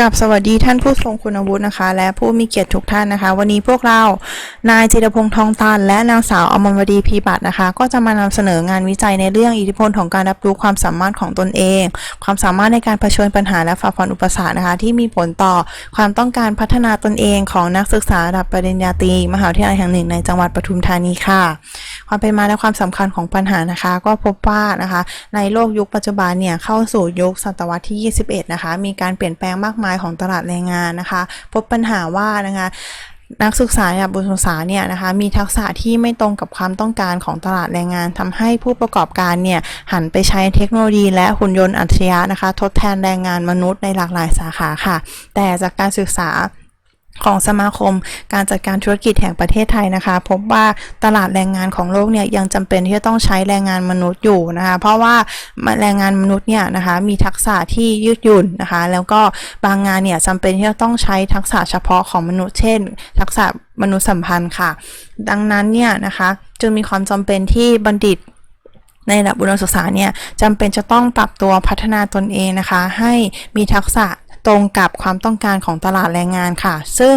กับสวัสดีท่านผู้ทรงคุณวุฒินะคะ และผู้มีเกียรติทุกท่านนะคะ วันนี้พวกเรานายจิรพงษ์ทองตัน และนางสาวอมรวดีพีบัตนะคะ ก็จะมานำเสนองานวิจัยในเรื่องอิทธิพลของการรับรู้ความสามารถของตนเอง ความสามารถในการเผชิญปัญหาและฝ่าฟันอุปสรรคนะคะ ที่มีผลต่อความต้องการพัฒนาตนเองของนักศึกษาระดับปริญญาตรีมหาวิทยาลัยแห่งหนึ่งในจังหวัดปทุมธานีค่ะ ความเป็นมาและความสำคัญของปัญหานะคะ ก็พบว่านะคะ ในโลกยุคปัจจุบันเนี่ยเข้าสู่ยุคศตวรรษที่ 21 นะคะ มีการเปลี่ยนแปลงมากมายของตลาดแรงงานนะคะ พบปัญหาว่านะคะนักศึกษาเนี่ยบุญศึกษาเนี่ยนะคะมีทักษะที่ไม่ตรงกับความต้องการของตลาดแรงงานทำให้ผู้ประกอบการเนี่ยหันไปใช้เทคโนโลยี และหุ่นยนต์อัจฉริยะนะคะ ทดแทนแรงงานมนุษย์ในหลากหลายสาขาค่ะ แต่จากการศึกษา ของสมาคมการจัดการธุรกิจแห่งประเทศไทยนะคะ พบว่าตลาดแรงงานของโลกเนี่ยยังจำเป็นที่จะต้องใช้แรงงานมนุษย์อยู่นะคะ เพราะว่าแรงงานมนุษย์เนี่ยนะคะมีทักษะที่ยืดหยุ่นนะคะ แล้วก็บางงานเนี่ยจำเป็นที่จะต้องใช้ทักษะเฉพาะของมนุษย์เช่น ทักษะมนุษยสัมพันธ์ค่ะ ดังนั้นเนี่ยนะคะจึงมีความจำเป็นที่บัณฑิตในระดับอุดมศึกษาเนี่ยจำเป็นจะต้องปรับตัวพัฒนาตนเองนะคะ ให้มีทักษะ ตรงกับความต้องการของตลาดแรงงานค่ะ ซึ่ง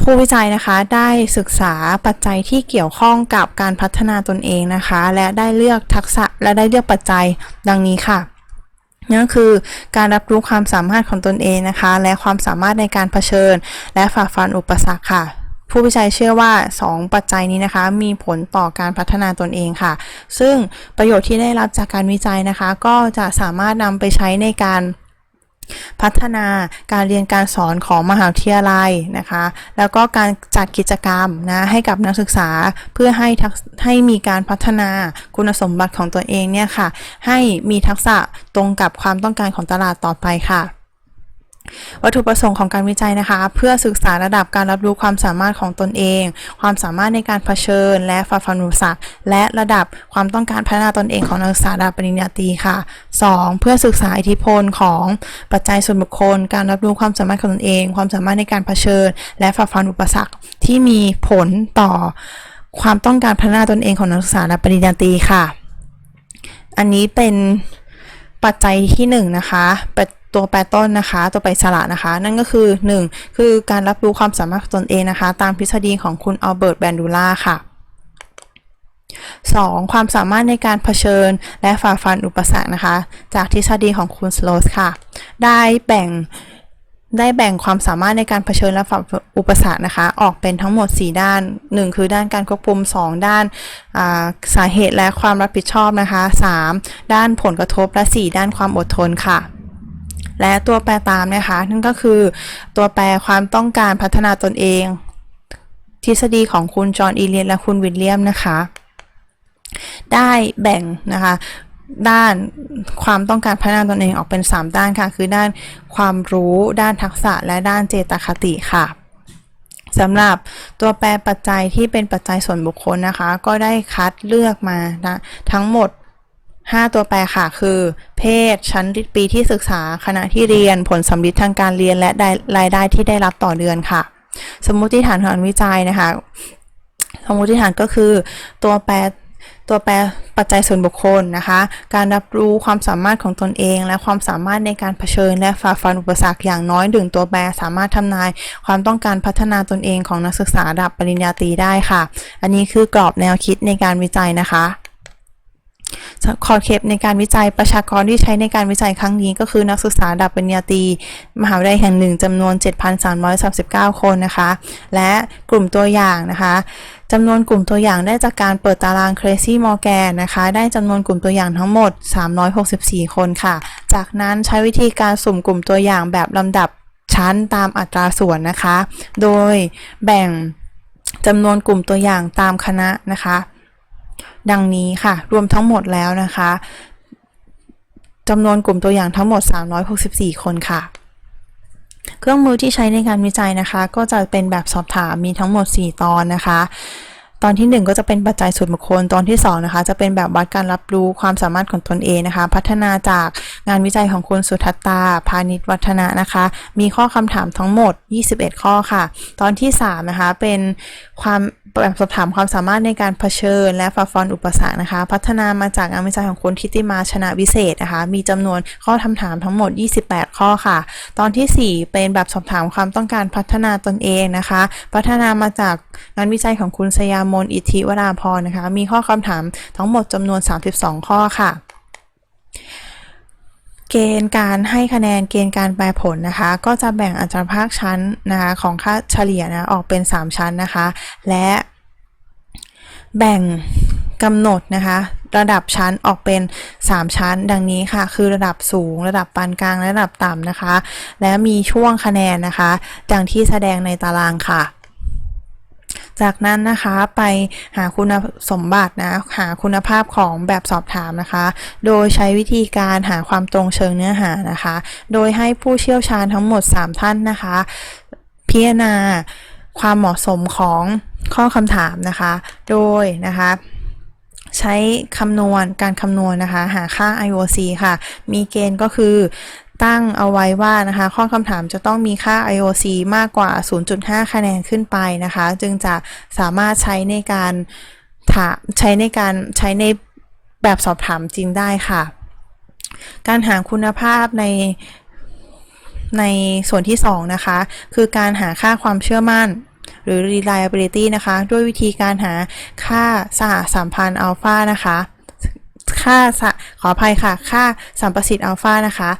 ผู้วิจัยนะคะได้ศึกษาปัจจัยที่เกี่ยวข้องกับการพัฒนาตนเองนะคะ และได้เลือกทักษะและได้เลือกปัจจัยดังนี้ค่ะนั่นคือการรับรู้ความสามารถของตนเองนะคะ และความสามารถในการเผชิญ และฝ่าฟันอุปสรรคค่ะ ผู้วิจัยเชื่อว่า 2 ปัจจัยนี้นะคะ มีผลต่อการพัฒนาตนเองค่ะ ซึ่งประโยชน์ที่ได้รับจากการวิจัยนะคะ ก็จะสามารถนำไปใช้ในการ พัฒนาการเรียนการสอนของมหาวิทยาลัยนะคะ แล้วก็การจัดกิจกรรมนะให้กับนักศึกษาเพื่อให้ให้มีการพัฒนาคุณสมบัติของตัวเองเนี่ยค่ะ ให้มีทักษะตรงกับความต้องการของตลาดต่อไปค่ะ วัตถุประสงค์ของการวิจัยนะคะ เพื่อศึกษาระดับการรับรู้ความสามารถของตนเอง ความสามารถในการเผชิญ และฝ่าฟันอุปสรรคและระดับความต้องการพัฒนาตนเองของนักศึกษาระดับปริญญาตรีค่ะ 2. เพื่อศึกษาอิทธิพลของปัจจัยส่วนบุคคล การรับรู้ความสามารถของตนเอง ความสามารถในการเผชิญ และฝ่าฟันอุปสรรคที่มีผลต่อความต้องการพัฒนาตนเองของนักศึกษาระดับปริญญาตรีค่ะ อันนี้เป็นปัจจัยที่หนึ่งนะคะเป็น ตัวแปรต้นนะคะ ตัวแปสระนะคะ นั่นก็คือ 1. คือการรับรู้ความสามารถตนเองนะคะ ตามทฤษฎีของคุณอัลเบิร์ตแบนดูล่าค่ะ 2. ความสามารถในการเผชิญและฝ่าฟันอุปสรรคนะคะ จากทฤษฎีของคุณสโลสค่ะ ได้แบ่งได้แบ่งความสามารถในการเผชิญและฝ่าอุปสรรคนะคะ ออกเป็นทั้งหมด 4 ด้าน 1 คือด้านการควบคุม 2 ด้านสาเหตุและความรับผิดชอบนะคะ 3. ด้านผลกระทบและ 4 ด้านความอดทนค่ะ และตัวแปรตามนะคะ นั่นก็คือตัวแปรความต้องการพัฒนาตนเอง ทฤษฎีของคุณจอห์นอีเลียนและคุณวิลเลียมนะคะ ได้แบ่งนะคะด้านความต้องการพัฒนาตนเองออกเป็น 3 ด้านค่ะ คือด้านความรู้ด้านทักษะและด้านเจตคติค่ะสำหรับตัวแปรปัจจัยที่เป็นปัจจัยส่วนบุคคลนะคะ ก็ได้คัดเลือกมานะทั้งหมด 5 ตัวแปรค่ะ คือ เพศ ชั้นปีที่ศึกษาคณะที่เรียน ผลสำลิดทางการเรียนและรายได้ที่ได้รับต่อเดือนค่ะ สมมุติฐานของวิจัยนะคะ สมมุติฐานก็คือตัวแปรตัวแปรปัจจัยส่วนบุคคลนะคะ การรับรู้ความสามารถของตนเอง และความสามารถในการเผชิญ และฝ่าฟันอุปสรรคอย่างน้อยหนึ่งตัวแปรสามารถทำนาย ความต้องการพัฒนาตนเองของนักศึกษาระดับปริญญาตรีได้ค่ะ อันนี้คือกรอบแนวคิดในการวิจัยนะคะ คอร์เคปในการวิจัยประชากรที่ใช้ในการวิจัยครั้งนี้ก็คือนักศึกษาดับปริญญาตรีมหาวิทยาลัยแห่งหนึ่งจำนวน 7,339 คนนะคะ และกลุ่มตัวอย่างนะคะจำนวนกลุ่มตัวอย่างได้จากการเปิดตาราง Crazy Morgan นะคะ ได้จำนวนกลุ่มตัวอย่างทั้งหมด 364 คนค่ะ จากนั้นใช้วิธีการสุ่มกลุ่มตัวอย่างแบบลำดับชั้นตามอัตราส่วนนะคะ โดยแบ่งจำนวนกลุ่มตัวอย่างตามคณะนะคะ ดังนี้ค่ะ รวมทั้งหมดแล้วนะคะจำนวนกลุ่มตัวอย่างทั้งหมด 364 คนค่ะ เครื่องมือที่ใช้ในการวิจัยนะคะ ก็จะเป็นแบบสอบถามมีทั้งหมด 4 ตอนนะคะตอนที่ 1 ก็จะเป็นปัจจัยส่วนบุคคล ตอนที่ 2 นะคะ จะเป็นแบบวัดการรับรู้ความสามารถของตนเองนะคะ พัฒนาจากงานวิจัยของคุณสุทัตตา พาณิชวัฒนะนะคะ มีข้อคำถามทั้งหมด 21 ข้อค่ะ ตอนที่ 3 นะคะ เป็นความ แบบสอบถามความสามารถในการเผชิญ และฝ่าฟันอุปสรรคนะคะ พัฒนามาจากงานวิจัยของคุณทิติมาชนะวิเศษนะคะ มีจำนวนข้อคำถามทั้งหมด 28 ข้อค่ะ ตอนทีสี่ 4 เป็นแบบสอบถามความต้องการพัฒนาตนเองนะคะ พัฒนามาจากงานวิจัยของคุณสยามนอิทธิวราพรนะคะ มีข้อคำถามทั้งหมดจำนวน 32 ข้อค่ะ เกณฑ์การให้คะแนนเกณฑ์การแปลผลนะคะ ก็จะแบ่งอัตราภาคชั้นนะคะของค่าเฉลี่ยนะออกเป็น 3 ชั้นนะคะ และแบ่งกำหนดนะคะ ระดับชั้นออกเป็น 3 ชั้น ดังนี้ค่ะ คือระดับสูง ระดับปานกลาง และระดับต่ำนะคะ และมีช่วงคะแนนนะคะ ดังที่แสดงในตารางค่ะ จากนั้นนะคะไปหาคุณสมบัตินะหาคุณภาพของแบบสอบถามนะคะ โดยใช้วิธีการหาความตรงเชิงเนื้อหานะคะ โดยให้ผู้เชี่ยวชาญทั้งหมด 3 ท่านนะคะ พิจารณาความเหมาะสมของข้อคำถามนะคะ โดยนะคะใช้คำนวณการคำนวณนะคะ หาค่า IOC ค่ะ มีเกณฑ์ก็คือ ตั้งเอาไว้ว่านะคะ ข้อคำถามจะต้องมีค่า IOC มากกว่า 0.5 คะแนนขึ้นไปนะคะ จึงจะสามารถใช้ในการถามใช้ในการใช้ในแบบสอบถามจริงได้ค่ะ การหาคุณภาพในในส่วนที่ 2 นะคะ คือการหาค่าความเชื่อมั่น หรือ reliability นะคะ ด้วยวิธีการหาค่าสหสัมพันธ์อัลฟานะคะ ค่าขออภัยค่ะ ค่าสัมประสิทธิ์อัลฟานะคะ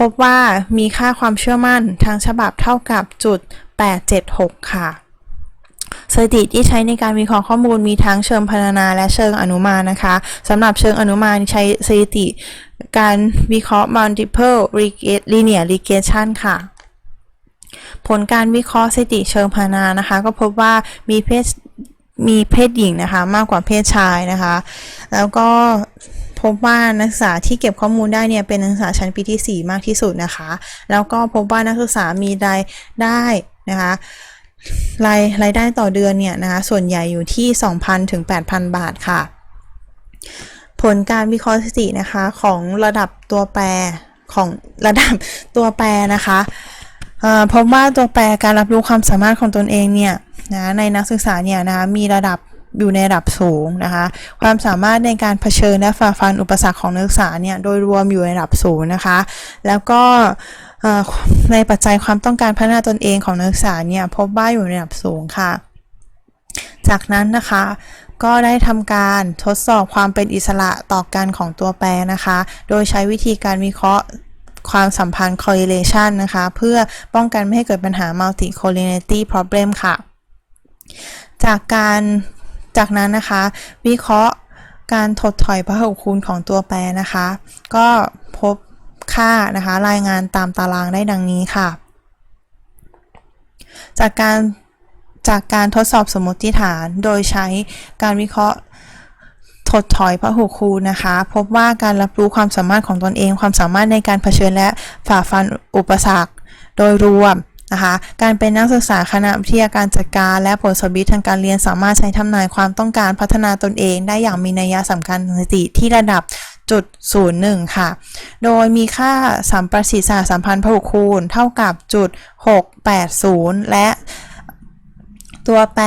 พบว่ามีค่าความเชื่อมั่นทางฉบับเท่ากับจุด 876 ค่ะ สถิติที่ใช้ในการวิเคราะห์ข้อมูลมีทั้งเชิงพรรณนาและเชิงอนุมานนะคะสำหรับเชิงอนุมานใช้สถิติการวิเคราะห์ multiple linear regression ค่ะผลการวิเคราะห์สถิติเชิงพรรณนานะคะ ก็พบว่ามีเพศมีเพศหญิงนะคะ มากกว่าเพศชายนะคะ แล้วก็ พบว่านักศึกษาที่เก็บข้อมูลได้เนี่ยเป็นนักศึกษาชั้นปีที่ 4 มากที่สุดนะคะ แล้วก็พบว่านักศึกษามีรายได้นะคะรายรายได้ต่อเดือนเนี่ยนะคะส่วนใหญ่อยู่ที่ 2,000 ถึง 8,000 บาทค่ะ ผลการวิเคราะห์สถิตินะคะของระดับตัวแปรของระดับตัวแปรนะคะพบว่าตัวแปรการรับรู้ความสามารถของตนเองเนี่ยนะในนักศึกษาเนี่ยนะคะมีระดับ อยู่ในระดับสูงนะคะ ความสามารถในการเผชิญและฝ่าฟันอุปสรรคของนักศึกษาเนี่ยโดยรวมอยู่ในระดับสูงนะคะ แล้วก็ในปัจจัยความต้องการพัฒนาตนเองของนักศึกษาเนี่ยพบว่าอยู่ในระดับสูงค่ะ จากนั้นนะคะก็ได้ทำการทดสอบความเป็นอิสระต่อกันของตัวแปรนะคะ โดยใช้วิธีการวิเคราะห์ความสัมพันธ์ correlation นะคะ เพื่อป้องกันไม่ให้เกิดปัญหา multi collinearity problem ค่ะ จากการ จากนั้นนะคะ วิเคราะห์การถดถอยพหุคูณของตัวแปรนะคะ ก็พบค่านะคะรายงานตามตารางได้ดังนี้ค่ะ จากการจากการทดสอบสมมติฐานโดยใช้การวิเคราะห์ถดถอยพหุคูณนะคะ พบว่าการรับรู้ความสามารถของตนเอง ความสามารถในการเผชิญและฝ่าฟันอุปสรรค โดยรวม นะคะ การเป็นนักศึกษาคณะวิทยาการจัดการ และผลสอบิทางการเรียนสามารถใช้ทำนายความต้องการพัฒนาตนเอง ได้อย่างมีนัยสำคัญสถิติที่ระดับจุด01 ค่ะ โดยมีค่าสัมประสิทธิ์สหสัมพันธ์พหุคูณ เท่ากับจุด 680 และตัวแปร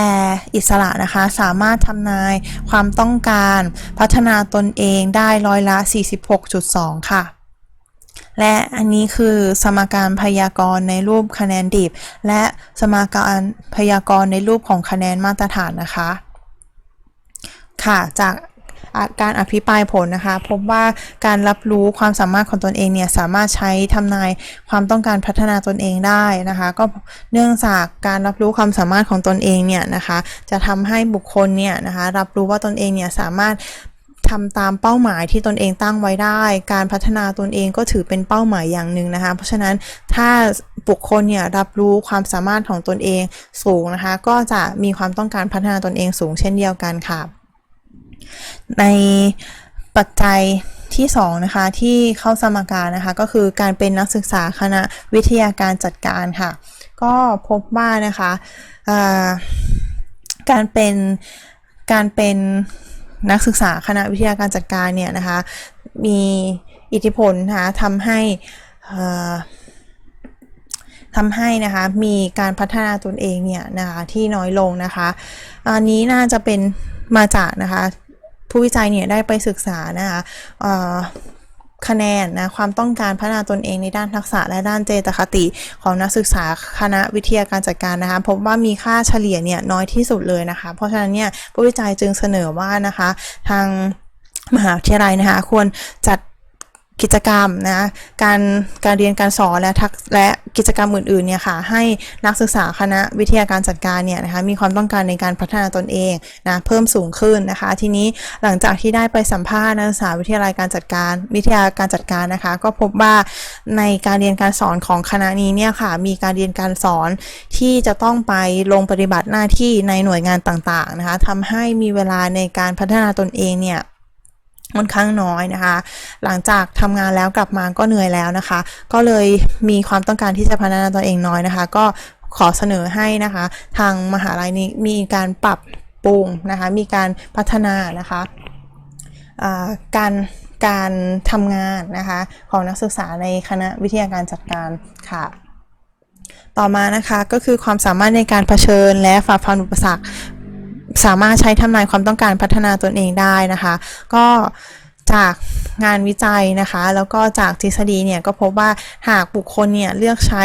อิสระนะคะ สามารถทำนายความต้องการพัฒนาตนเองได้ร้อยละ 46.2 ค่ะ และอันนี้คือสมการพยากรณ์ในรูปคะแนนดิบ และสมการพยากรณ์ในรูปของคะแนนมาตรฐานนะคะ ค่ะจากการอภิปรายผลนะคะ พบว่าการรับรู้ความสามารถของตนเองเนี่ย สามารถใช้ทำนายความต้องการพัฒนาตนเองได้นะคะ ก็เนื่องจากการรับรู้ความสามารถของตนเองเนี่ยนะคะ จะทำให้บุคคลเนี่ยนะคะรับรู้ว่าตนเองเนี่ยสามารถ ทำตามเป้าหมายที่ตนเองตั้งไว้ได้ การพัฒนาตนเองก็ถือเป็นเป้าหมายอย่างหนึ่งนะคะ เพราะฉะนั้นถ้าบุคคลเนี่ยรับรู้ความสามารถของตนเองสูงนะคะ ก็จะมีความต้องการพัฒนาตนเองสูงเช่นเดียวกันค่ะ ในปัจจัยที่2นะคะที่เข้าสมการนะคะก็คือการเป็นนักศึกษาคณะวิทยาการจัดการค่ะ ก็พบว่านะคะการเป็นการเป็น นักศึกษาคณะวิทยาการจัดการเนี่ยนะคะมีอิทธิพลนะคะทำให้ทำให้นะคะมีการพัฒนาตนเองเนี่ยนะคะที่น้อยลงนะคะอันนี้น่าจะเป็นมาจากนะคะผู้วิจัยเนี่ยได้ไปศึกษานะคะ คะแนนนะความต้องการพัฒนาตนเองในด้านทักษะและด้านเจตคติของนักศึกษาคณะวิทยาการจัดการนะคะ พบว่ามีค่าเฉลี่ยเนี่ยน้อยที่สุดเลยนะคะ เพราะฉะนั้นเนี่ยผู้วิจัยจึงเสนอว่านะคะ ทางมหาวิทยาลัยนะคะ ควรจัด กิจกรรมนะการการเรียนการสอนและทักและกิจกรรมอื่นๆเนี่ยค่ะให้นักศึกษาคณะวิทยาการจัดการเนี่ยนะคะมีความต้องการในการพัฒนาตนเองนะเพิ่มสูงขึ้นนะคะ ทีนี้หลังจากที่ได้ไปสัมภาษณ์นักศึกษาวิทยาลัยการจัดการวิทยาการจัดการนะคะ ก็พบว่าในการเรียนการสอนของคณะนี้เนี่ยค่ะมีการเรียนการสอนที่จะต้องไปลงปฏิบัติหน้าที่ในหน่วยงานต่างๆนะคะทำให้มีเวลาในการพัฒนาตนเองเนี่ย ค่อนข้างน้อยนะคะ หลังจากทำงานแล้วกลับมาก็เหนื่อยแล้วนะคะ ก็เลยมีความต้องการที่จะพัฒนาตัวเองน้อยนะคะ ก็ขอเสนอให้นะคะ ทางมหาลัยนี้มีการปรับปรุงนะคะ มีการพัฒนานะคะการการทำงานนะคะของนักศึกษาในคณะวิทยาการจัดการค่ะต่อมานะคะก็คือความสามารถในการเผชิญและฝ่าฟันอุปสรรค สามารถใช้ทำนายความต้องการพัฒนาตนเองได้นะคะ ก็จากงานวิจัยนะคะ แล้วก็จากทฤษฎีเนี่ยก็พบว่าหากบุคคลเนี่ยเลือกใช้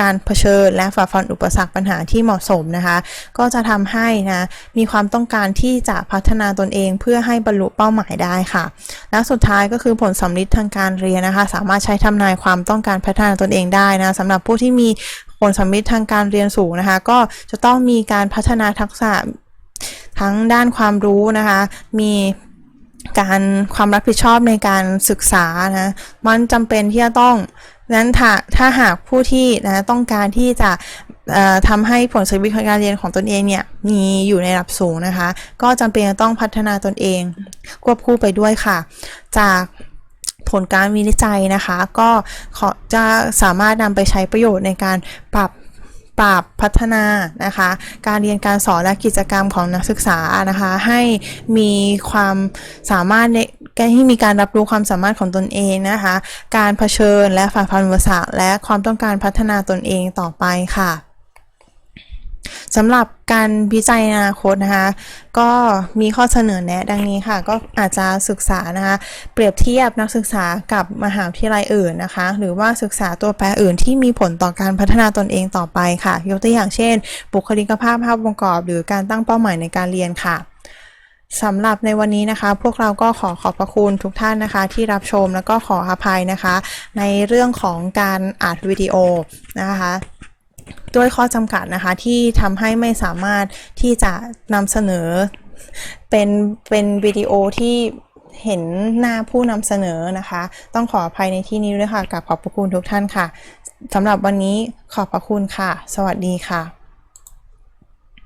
การเผชิญและฝ่าฟันอุปสรรคปัญหาที่เหมาะสมนะคะ ก็จะทำให้นะมีความต้องการที่จะพัฒนาตนเองเพื่อให้บรรลุเป้าหมายได้ค่ะ แล้วสุดท้ายก็คือผลสำลิดทางการเรียนนะคะ สามารถใช้ทำนายความต้องการพัฒนาตนเองได้นะสำหรับผู้ที่มีผลสำลิดทางการเรียนสูงนะคะ ก็จะต้องมีการพัฒนาทักษะ ทั้งด้านความรู้นะคะ มีการความรับผิดชอบในการศึกษานะมันจำเป็นที่จะต้องนั้นถ้าถ้าหากผู้ที่นะต้องการที่จะทำให้ผลสำลิดของการเรียนของตนเองเนี่ยมีอยู่ในระดับสูงนะคะ ก็จำเป็นจะต้องพัฒนาตนเอง ควบคู่ไปด้วยค่ะ จากผลการวิจัยนะคะ ก็จะสามารถนำไปใช้ประโยชน์ในการปรับ ปรับพัฒนานะคะ การเรียนการสอนและกิจกรรมของนักศึกษานะคะ ให้มีความสามารถในการที่มีการรับรู้ความสามารถของตนเองนะคะ การเผชิญและฝ่าฟันอุปสรรคและความต้องการพัฒนาตนเองต่อไปค่ะ สำหรับการวิจัยอนาคตนะคะ ก็มีข้อเสนอแนะดังนี้ค่ะ ก็อาจจะศึกษานะคะ เปรียบเทียบนักศึกษากับมหาวิทยาลัยอื่นนะคะ หรือว่าศึกษาตัวแปรอื่นที่มีผลต่อการพัฒนาตนเองต่อไปค่ะ ยกตัวอย่างเช่น บุคลิกภาพภาพองค์ประกอบ หรือการตั้งเป้าหมายในการเรียนค่ะสำหรับในวันนี้นะคะ พวกเราก็ขอขอบพระคุณทุกท่านนะคะ ที่รับชมแล้วก็ขออภัยนะคะ ในเรื่องของการอัดวิดีโอนะคะ ด้วยข้อจำกัดนะคะ ที่ทำให้ไม่สามารถที่จะนำเสนอเป็นเป็นวิดีโอที่เห็นหน้าผู้นำเสนอนะคะ ต้องขออภัยในที่นี้ด้วยค่ะกับขอบพระคุณทุกท่านค่ะสำหรับวันนี้ขอบพระคุณค่ะ สวัสดีค่ะ